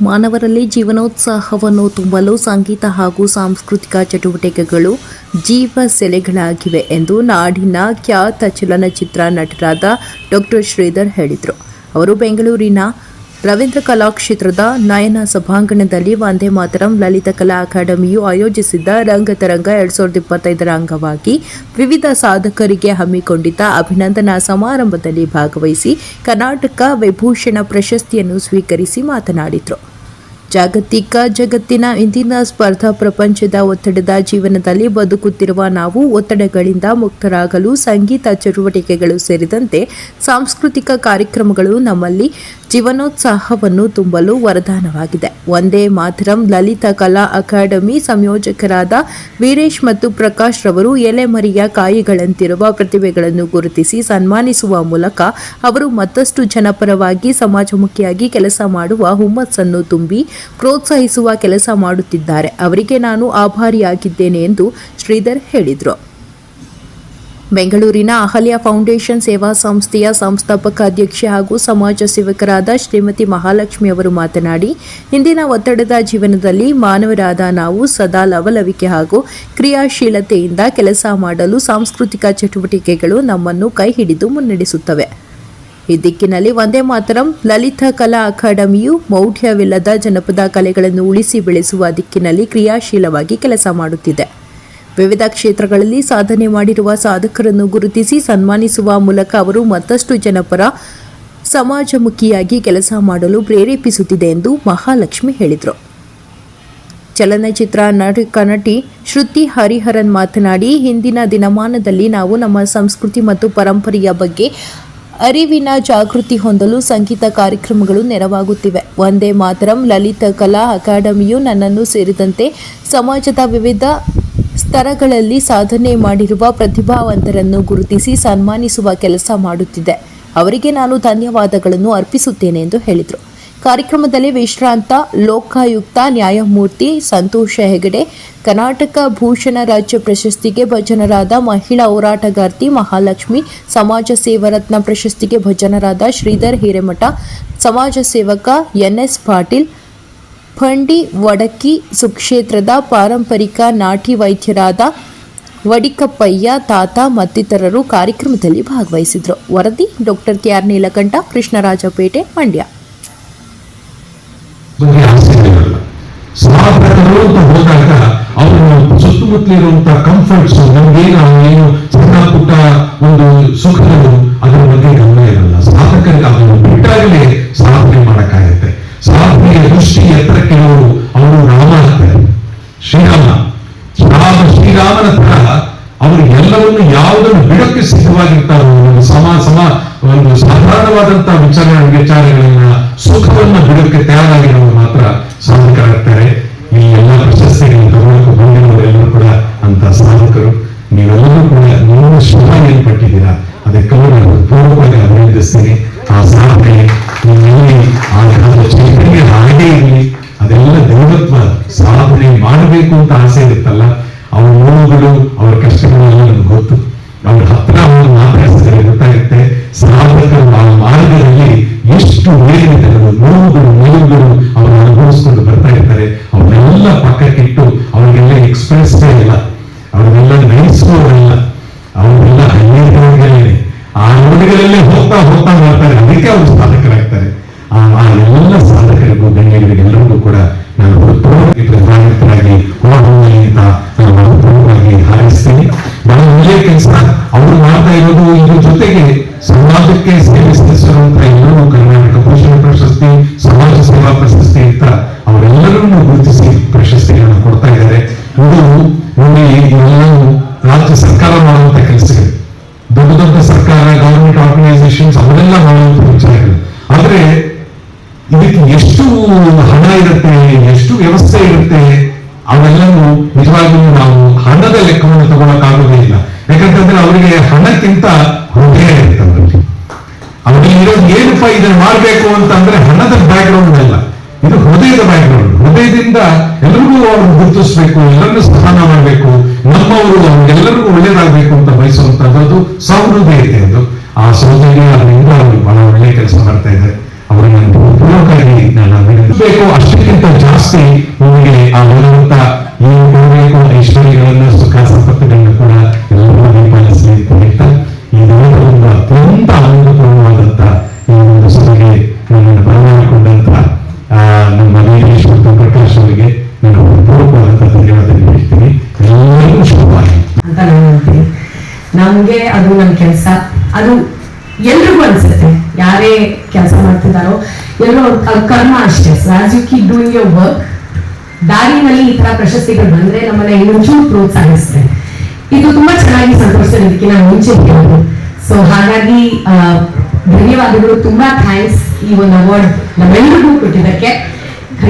ಮಾನವರಲ್ಲಿ ಜೀವನೋತ್ಸಾಹವನ್ನು ತುಂಬಲು ಸಂಗೀತ ಹಾಗೂ ಸಾಂಸ್ಕೃತಿಕ ಚಟುವಟಿಕೆಗಳು ಜೀವ ಸೆಲೆಗಳಾಗಿವೆ ಎಂದು ನಾಡಿನ ಖ್ಯಾತ ಚಲನಚಿತ್ರ ನಟರಾದ ಡಾಕ್ಟರ್ ಶ್ರೀಧರ್ ಹೇಳಿದರು. ಅವರು ಬೆಂಗಳೂರಿನ ರವೀಂದ್ರ ಕಲಾಕ್ಷೇತ್ರದ ನಯನ ಸಭಾಂಗಣದಲ್ಲಿ ವಂದೇ ಮಾತರಂ ಲಲಿತ ಕಲಾ ಅಕಾಡೆಮಿಯು ಆಯೋಜಿಸಿದ್ದ ರಂಗತರಂಗ ಎರಡ್ ಸಾವಿರದ ಇಪ್ಪತ್ತೈದರ ಅಂಗವಾಗಿ ವಿವಿಧ ಸಾಧಕರಿಗೆ ಹಮ್ಮಿಕೊಂಡಿದ್ದ ಅಭಿನಂದನಾ ಸಮಾರಂಭದಲ್ಲಿ ಭಾಗವಹಿಸಿ ಕರ್ನಾಟಕ ವಿಭೂಷಣ ಪ್ರಶಸ್ತಿಯನ್ನು ಸ್ವೀಕರಿಸಿ ಮಾತನಾಡಿದರು. ಜಾಗತಿಕ ಜಗತ್ತಿನ ಇಂದಿನ ಸ್ಪರ್ಧಾ ಪ್ರಪಂಚದ ಒತ್ತಡದ ಜೀವನದಲ್ಲಿ ಬದುಕುತ್ತಿರುವ ನಾವು ಒತ್ತಡಗಳಿಂದ ಮುಕ್ತರಾಗಲು ಸಂಗೀತ ಚಟುವಟಿಕೆಗಳು ಸೇರಿದಂತೆ ಸಾಂಸ್ಕೃತಿಕ ಕಾರ್ಯಕ್ರಮಗಳು ನಮ್ಮಲ್ಲಿ ಜೀವನೋತ್ಸಾಹವನ್ನು ತುಂಬಲು ವರದಾನವಾಗಿದೆ. ಒಂದೇ ಮಾತರಂ ಲಲಿತ ಕಲಾ ಅಕಾಡೆಮಿ ಸಂಯೋಜಕರಾದ ವೀರೇಶ್ ಮತ್ತು ಪ್ರಕಾಶ್ ರವರು ಎಲೆಮರಿಯ ಕಾಯಿಗಳಂತಿರುವ ಪ್ರತಿಭೆಗಳನ್ನು ಗುರುತಿಸಿ ಸನ್ಮಾನಿಸುವ ಮೂಲಕ ಅವರು ಮತ್ತಷ್ಟು ಜನಪರವಾಗಿ ಸಮಾಜಮುಖಿಯಾಗಿ ಕೆಲಸ ಮಾಡುವ ಹುಮ್ಮಸ್ಸನ್ನು ತುಂಬಿ ಪ್ರೋತ್ಸಾಹಿಸುವ ಕೆಲಸ ಮಾಡುತ್ತಿದ್ದಾರೆ. ಅವರಿಗೆ ನಾನು ಆಭಾರಿಯಾಗಿದ್ದೇನೆ ಎಂದು ಶ್ರೀಧರ್ ಹೇಳಿದರು. ಬೆಂಗಳೂರಿನ ಅಹಲ್ಯ ಫೌಂಡೇಶನ್ ಸೇವಾ ಸಂಸ್ಥೆಯ ಸಂಸ್ಥಾಪಕ ಅಧ್ಯಕ್ಷೆ ಹಾಗೂ ಸಮಾಜ ಸೇವಕರಾದ ಶ್ರೀಮತಿ ಮಹಾಲಕ್ಷ್ಮಿ ಅವರು ಮಾತನಾಡಿ, ಇಂದಿನ ಒತ್ತಡದ ಜೀವನದಲ್ಲಿ ಮಾನವರಾದ ನಾವು ಸದಾ ಲವಲವಿಕೆ ಹಾಗೂ ಕ್ರಿಯಾಶೀಲತೆಯಿಂದ ಕೆಲಸ ಮಾಡಲು ಸಾಂಸ್ಕೃತಿಕ ಚಟುವಟಿಕೆಗಳು ನಮ್ಮನ್ನು ಕೈ ಹಿಡಿದು ಮುನ್ನಡೆಸುತ್ತವೆ. ಈ ದಿಕ್ಕಿನಲ್ಲಿ ಒಂದೇ ಮಾತರಂ, ಲಲಿತ ಕಲಾ ಅಕಾಡೆಮಿಯು ಮೌಢ್ಯವಿಲ್ಲದ ಜನಪದ ಕಲೆಗಳನ್ನು ಉಳಿಸಿ ಬೆಳೆಸುವ ದಿಕ್ಕಿನಲ್ಲಿ ಕ್ರಿಯಾಶೀಲವಾಗಿ ಕೆಲಸ ಮಾಡುತ್ತಿದೆ. ವಿವಿಧ ಕ್ಷೇತ್ರಗಳಲ್ಲಿ ಸಾಧನೆ ಮಾಡಿರುವ ಸಾಧಕರನ್ನು ಗುರುತಿಸಿ ಸನ್ಮಾನಿಸುವ ಮೂಲಕ ಅವರು ಮತ್ತಷ್ಟು ಜನಪರ ಸಮಾಜಮುಖಿಯಾಗಿ ಕೆಲಸ ಮಾಡಲು ಪ್ರೇರೇಪಿಸುತ್ತಿದೆ ಎಂದು ಮಹಾಲಕ್ಷ್ಮಿ ಹೇಳಿದರು. ಚಲನಚಿತ್ರ ನಾಟಕ ನಟಿ ಶ್ರುತಿ ಹರಿಹರನ್ ಮಾತನಾಡಿ, ಹಿಂದಿನ ದಿನಮಾನದಲ್ಲಿ ನಾವು ನಮ್ಮ ಸಂಸ್ಕೃತಿ ಮತ್ತು ಪರಂಪರೆಯ ಬಗ್ಗೆ ಅರಿವಿನ ಜಾಗೃತಿ ಹೊಂದಲು ಸಂಗೀತ ಕಾರ್ಯಕ್ರಮಗಳು ನೆರವಾಗುತ್ತಿವೆ. ಒಂದೇ ಮಾತರಂ, ಲಲಿತ ಕಲಾ ಅಕಾಡೆಮಿಯು ನನ್ನನ್ನು ಸೇರಿದಂತೆ ಸಮಾಜದ ವಿವಿಧ ಸ್ತರಗಳಲ್ಲಿ ಸಾಧನೆ ಮಾಡಿರುವ ಪ್ರತಿಭಾವಂತರನ್ನು ಗುರುತಿಸಿ ಸನ್ಮಾನಿಸುವ ಕೆಲಸ ಮಾಡುತ್ತಿದೆ. ಅವರಿಗೆ ನಾನು ಧನ್ಯವಾದಗಳನ್ನು ಅರ್ಪಿಸುತ್ತೇನೆ ಎಂದು ಹೇಳಿದರು. ಕಾರ್ಯಕ್ರಮದಲ್ಲಿ ವಿಶ್ರಾಂತ, ಲೋಕಾಯುಕ್ತ, ನ್ಯಾಯಮೂರ್ತಿ ಸಂತೋಷ ಹೆಗಡೆ, ಕರ್ನಾಟಕ ಭೂಷಣ ರಾಜ್ಯ ಪ್ರಶಸ್ತಿಗೆ ಭಜನರಾದ ಮಹಿಳಾ ಹೋರಾಟಗಾರ್ತಿ ಮಹಾಲಕ್ಷ್ಮಿ, ಸಮಾಜ ಸೇವರತ್ನ ಪ್ರಶಸ್ತಿಗೆ ಭಜನರಾದ ಶ್ರೀಧರ್ ಹಿರೇಮಠ, ಸಮಾಜ ಸೇವಕ ಎನ್ಎಸ್ ಪಾಟೀಲ್ ಫಂಡಿ ವಡಕಿ ಸುಕ್ಷೇತ್ರದ ಪಾರಂಪರಿಕ ನಾಟಿ ವೈದ್ಯರಾದ ವಡಿಕಪ್ಪಯ್ಯ, ತಾತ ಮತ್ತಿತರರು ಕಾರ್ಯಕ್ರಮದಲ್ಲಿ ಭಾಗವಹಿಸಿದರು. ವರದಿ ಡಾಕ್ಟರ್ ಕೆಆರ್ ನೀಲಕಂಠ, ಕೃಷ್ಣರಾಜಪೇಟೆ, ಮಂಡ್ಯ. ಸುತ್ತಮುತ್ತಲಿರುವಂತಹ ಕಂಫರ್ಟ್ಸ್ ನಮ್ಗೇನು ಏನು ಎಲ್ಲವನ್ನು ಯಾವುದನ್ನು ಬಿಡೋಕೆ ಸಿದ್ಧವಾಗಿರ್ತಾರೋ ಒಂದು ಸಮ ಸಮ, ಒಂದು ಸಾಧಾರಣವಾದಂತಹ ವಿಚಾರ ವಿಚಾರಗಳನ್ನ ಸುಖವನ್ನ ಬಿಡಕ್ಕೆ ತಯಾರಾಗಿರೋರು ಮಾತ್ರ ಸಾಧಕರಾಗ್ತಾರೆ. ಈ ಎಲ್ಲ ಪ್ರಶಸ್ತಿಗಳನ್ನು ತಗೊಳ್ಳಕ್ಕೆ ಬಂದಿರುವವರೆಲ್ಲರೂ ಕೂಡ ಅಂತ ಸಾಧಕರು. ನೀವೆಲ್ಲರೂ ಕೂಡ ನಿಮ್ಮ ಶ್ರಮ ಏನ್ ಪಟ್ಟಿದ್ದೀರಾ? ಅದಕ್ಕೆಲ್ಲ ನಾನು ಪೂರ್ವಕವಾಗಿ ಅಭಿನಂದಿಸ್ತೀನಿ. ಆ ಸಾಧನೆ ನಿಮ್ಮಲ್ಲಿ ಆ ಚೈತನ್ಯ ಹಾಗೆ ಇರಲಿ. ಅದೆಲ್ಲ ದೈವತ್ವ ಸಾಧನೆ ಮಾಡಬೇಕು ಅಂತ ಆಸೆ ಇರುತ್ತಲ್ಲ. ಅವ್ರ ನೋವುಗಳು ಅವ್ರ ಕಷ್ಟಗಳೆಲ್ಲ ಅವ್ರ ಹತ್ರ ಒಂದು ಮಾತಾಡಿಸಿದ್ರೆ ಗೊತ್ತಾಗುತ್ತೆ ಸಾಧಕರು ಮಾರ್ಗದಲ್ಲಿ ಎಷ್ಟು ಮೇಲಿದೆ ನೋವುಗಳು ನೋವುಗಳು ಅವರು ಅನುಭವಿಸ್ಕೊಂಡು ಬರ್ತಾ ಇರ್ತಾರೆ. ಅವನ್ನೆಲ್ಲ ಪಕ್ಕಕ್ಕಿಟ್ಟು ಅವರಿಗೆಲ್ಲ ಎಕ್ಸ್ಪ್ರೆಸ್ ಇಲ್ಲ ಸಮಾಜಕ್ಕೆ ಸೇವೆ ಸಲ್ಲಿಸಿರುವಂತ ಎಲ್ಲರೂ ಪ್ರಶಸ್ತಿ ಸಮಾಜ ಸೇವಾ ಪ್ರಶಸ್ತಿ ಅಂತ ಅವರೆಲ್ಲರನ್ನು ಗುರುತಿಸಿ ಪ್ರಶಸ್ತಿಗಳನ್ನು ಕೊಡ್ತಾ ಇದ್ದಾರೆ ಇದು ನೋಡಿ ರಾಜ್ಯ ಸರ್ಕಾರ ಮಾಡುವಂತ ಕೆಲಸಗಳು ದೊಡ್ಡ ದೊಡ್ಡ ಸರ್ಕಾರ ಗವರ್ಮೆಂಟ್ ಆರ್ಗನೈಸೇಷನ್ಸ್ ಅವರೆಲ್ಲ ಮಾಡುವಂತ ವಿಚಾರಗಳು ಆದ್ರೆ ಇದಕ್ಕೆ ಎಷ್ಟು ಹಣ ಇರುತ್ತೆ ಎಷ್ಟು ವ್ಯವಸ್ಥೆ ಇರುತ್ತೆ ಅವೆಲ್ಲವೂ ನಿಜವಾಗಿಯೂ ನಾವು ಹಣದ ಲೆಕ್ಕವನ್ನು ತಗೊಳಕ್ಕಾಗೋದೇ ಇಲ್ಲ ಯಾಕಂತಂದ್ರೆ ಅವರಿಗೆ ಹಣಕ್ಕಿಂತ ಹೃದಯ ಇದನ್ನು ಮಾಡಬೇಕು ಅಂತಂದ್ರೆ ಹಣದ ಬ್ಯಾಕ್ ಗ್ರೌಂಡ್ ಅಲ್ಲ ಇದು ಹೃದಯದ ಬ್ಯಾಕ್ ಗ್ರೌಂಡ್ ಹೃದಯದಿಂದ ಎಲ್ರಿಗೂ ಅವ್ರನ್ನ ಗುರುತಿಸಬೇಕು, ಎಲ್ಲರನ್ನು ಸಹಾಯ ಮಾಡಬೇಕು, ನಮ್ಮವರು ಅವ್ರಿಗೆಲ್ಲರಿಗೂ ಒಳ್ಳೇದಾಗಬೇಕು ಅಂತ ಬಯಸುವಂತಹದ್ದು ಸಹೃದಯತೆ ಅದು. ಆ ಸೌಜನ್ಯ ಅವರಿಂದ ಅವ್ರಿಗೆ ಬಹಳ ಒಳ್ಳೆಯ ಕೆಲಸ ಮಾಡ್ತಾ ಇದೆ ಅವರಿಗೆ ಪೂರ್ವಕವಾಗಿ ನಾನು ಅಷ್ಟಕ್ಕಿಂತ ಜಾಸ್ತಿ ನಿಮಗೆ ಆ ಅದು ಎಲ್ರಿಗೂ ಅನ್ಸುತ್ತೆ. ಯಾರೇ ಕೆಲಸ ಮಾಡ್ತಿದ್ದಾರೋ ಎಲ್ಲೋ ಕರ್ಮ ಅಷ್ಟೇ. So as you keep doing your work ದಾರಿನಲ್ಲಿ ಈ ತರ ಪ್ರಶಸ್ತಿಗಳು ಬಂದ್ರೆ ನಮ್ಮನ್ನ ಇನ್ನೊಂಚೂರು ಪ್ರೋತ್ಸಾಹಿಸ್ತದೆ ಇದು ತುಂಬಾ ಚೆನ್ನಾಗಿ ಸಂತೋಷ ಇದಕ್ಕೆ ನಾನು ಮುಂಚೆ ಹೇಳಿದ್ರು ಸೊ ಹಾಗಾಗಿ ಧನ್ಯವಾದಗಳು. ತುಂಬಾ ಥ್ಯಾಂಕ್ಸ್ ಈ ಒಂದು ಅವಾರ್ಡ್ ನಮ್ಮೆಲ್ಲರಿಗೂ ಕೊಟ್ಟಿದ್ದಕ್ಕೆ.